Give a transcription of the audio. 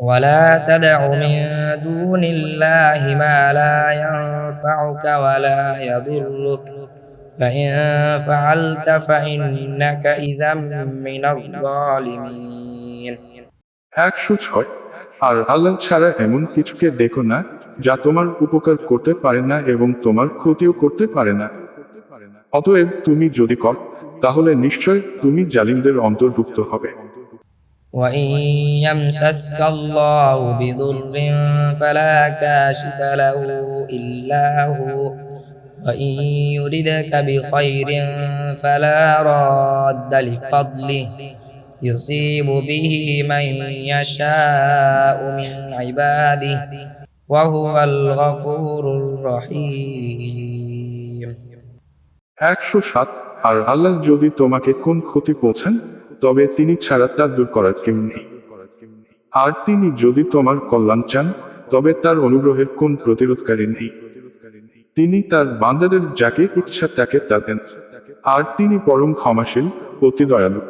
ولا تدع من دون الله ما لا ينفعك ولا يضرك فإن فعلت فإنك إذا من الظالمين একশো ছয় আর আল্লাহ ছাড়া এমন কিছুকে দেখো না যা তোমার উপকার করতে পারে না এবং তোমার ক্ষতিও করতে পারে না অতএব তুমি যদি কর তাহলে নিশ্চয় তুমি জালিমদের অন্তর্ভুক্ত হবে وإن يمسسك الله بضر فلا كاشف له إلا هو وإن يردك بخير فلا راد لفضله يصيب به من يشاء من عباده وهو الغفور الرحيم একশো সাত আর আল্লাহ যদি তোমাকে কোন ক্ষতি পৌঁছান তবে তিনি ছাড়া তা দূর করার কেউ নেই। আর তিনি যদি তোমার কল্যাণ চান, তবে তার অনুগ্রহের কোন প্রতিরোধকারী নেই। তিনি তার বান্দাদের যাকে ইচ্ছা তাকে তা দেন। আর তিনি পরম ক্ষমাশীল, অতি দয়ালু।